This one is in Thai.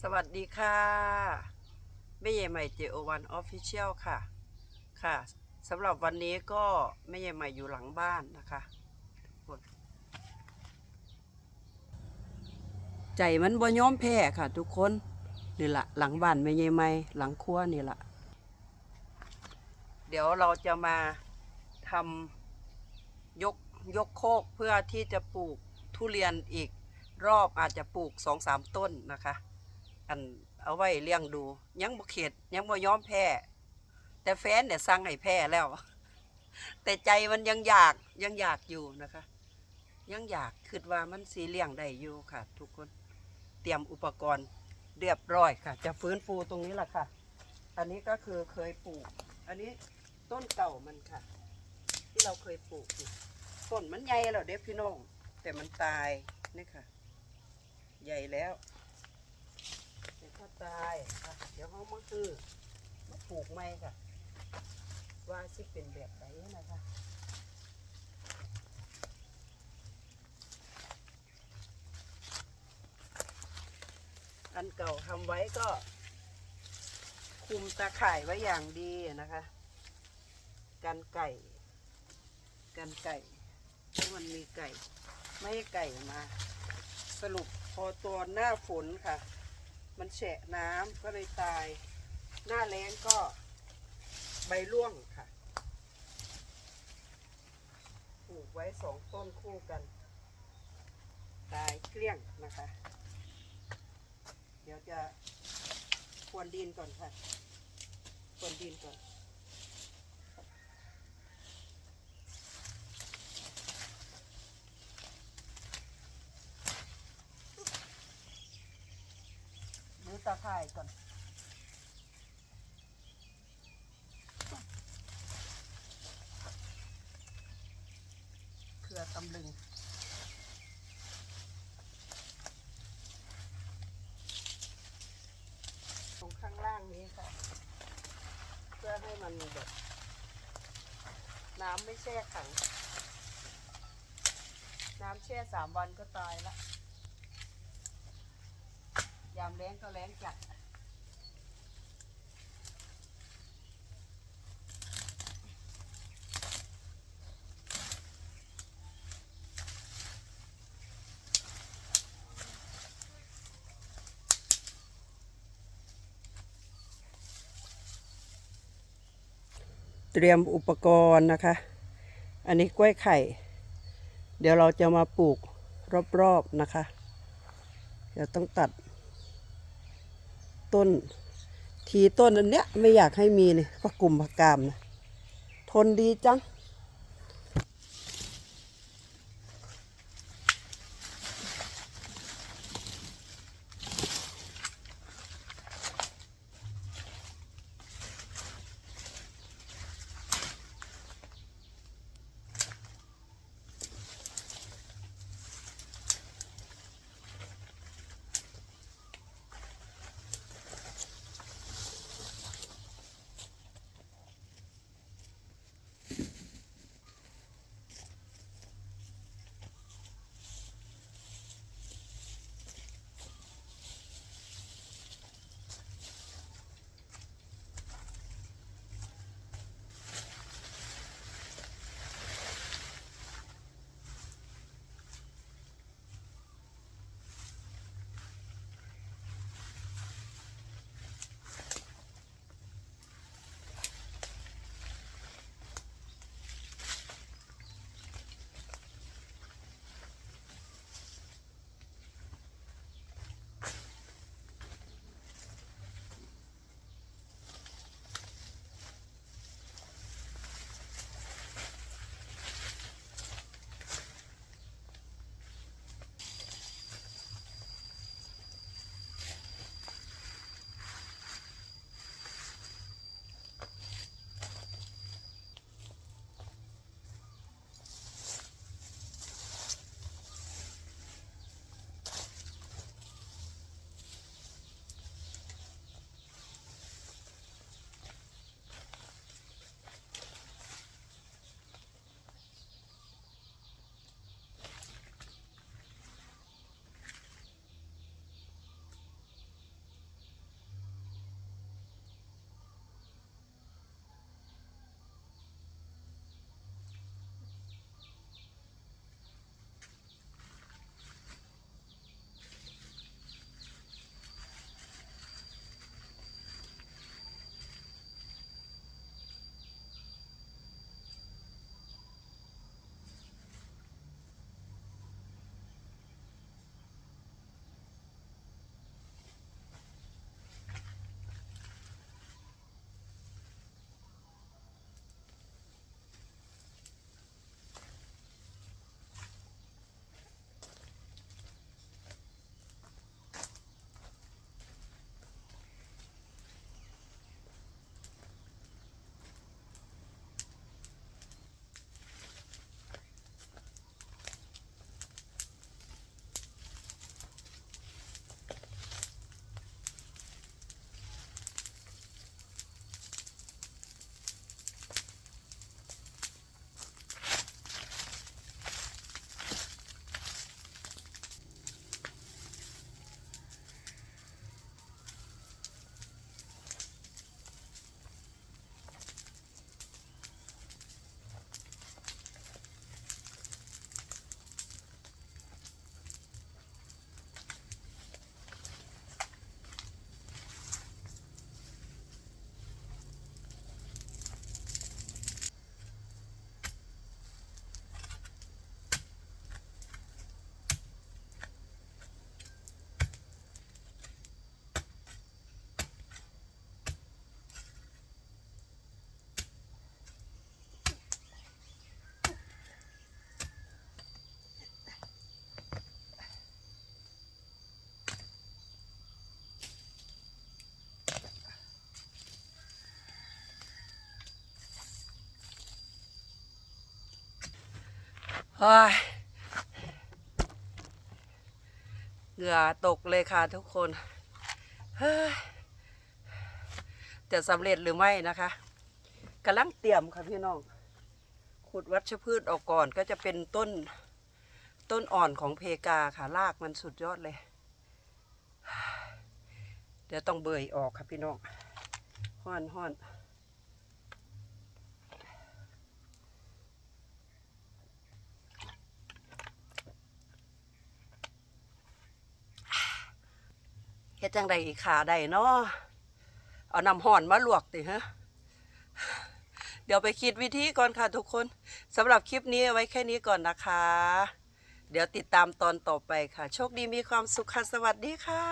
สวัสดีค่ะแม่ใหญ่ใหม่เจโอวันออฟฟิเชียลค่ะ ค่ะสำหรับวันนี้ก็แม่ใหญ่ใหม่อยู่หลังบ้านนะคะใจมันบ่ยอมแพ้ค่ะ ทุกคนนี่ละหลังบ้านแม่ใหญ่ใหม่หลังครัวนี่ละเดี๋ยวเราจะมาทำยกยกโคกเพื่อที่จะปลูกทุเรียนอีกรอบอาจจะปลูกสองสามต้นนะคะ อันเอาไว้เลี้ยงดู ยังบ่เข็ดยังบ่ยอมแพ้แต่แฟนเนี่ยสั่งให้แพ้แล้ว แต่ใจมันยังอยากยังอยากอยู่นะคะ ยังอยากคิดว่ามันสีเลี้ยงได้อยู่ค่ะ ทุกคนเตรียมอุปกรณ์เรียบร้อยค่ะ จะฟื้นฟูตรงนี้แหละค่ะ อันนี้ก็คือเคยปลูก อันนี้ต้นเก่ามันค่ะ ที่เราเคยปลูกต้นมันใหญ่แล้วเด็กพี่น้องแต่มันตายนี่ค่ะ ใหญ่แล้ว เดี๋ยวถ้าตายอะ เดี๋ยวเขามาคือมาปลูกใหม่ค่ะ ว่าสิเป็นแบบไหนนะคะอันเก่าทำไว้ก็คุมตาข่ายไว้อย่างดีนะคะ กันไก่ กันไก่เพราะมันมีไก่ ไม่ให้ไก่มา สรุปพอตัวหน้าฝนค่ะ มันแฉะน้ำก็เลยตาย หน้าแล้งก็ใบร่วงค่ะปลูกไว้สองต้นคู่กัน ตายเกลี้ยงนะคะ เดี๋ยวจะควนดินก่อนค่ะควนดินก่อน รือตาข่ายก่อนเครือตำลึงตรงข้างล่างนี้ค่ะ เพื่อให้มันแบบน้ำไม่แช่ขัง น้ำแช่สามวันก็ตายละ ยามแรงก็แรงจัดเตรียมอุปกรณ์นะคะ อันนี้กล้วยไข่ เดี๋ยวเราจะมาปลูกรอบๆนะคะ เดี๋ยวต้องตัด ต้น ทีต้นอันเนี้ยไม่อยากให้มีเลยเพราะกลุ่มผักกามนะทนดีจัง ฮ้ยเหงื่อตกเลยค่ะทุกคนเฮ้ยจะสำเร็จหรือไม่นะคะกำลังเตรียมค่ะพี่น้อง ขุดวัชพืชออกก่อนก็จะเป็นต้นต้นอ่อนของเพกาค่ะรากมันสุดยอดเลย เดี๋ยวต้องเบื่อออกค่ะพี่น้องห้อนห้อน จังใดอีกขาใดเนาะเอาน้ำห่อนมาลวกติฮะเดี๋ยวไปคิดวิธีก่อนค่ะทุกคนสำหรับคลิปนี้เอาไว้แค่นี้ก่อนนะคะ เดี๋ยวติดตามตอนต่อไปค่ะ โชคดีมีความสุขค่ะสวัสดีค่ะ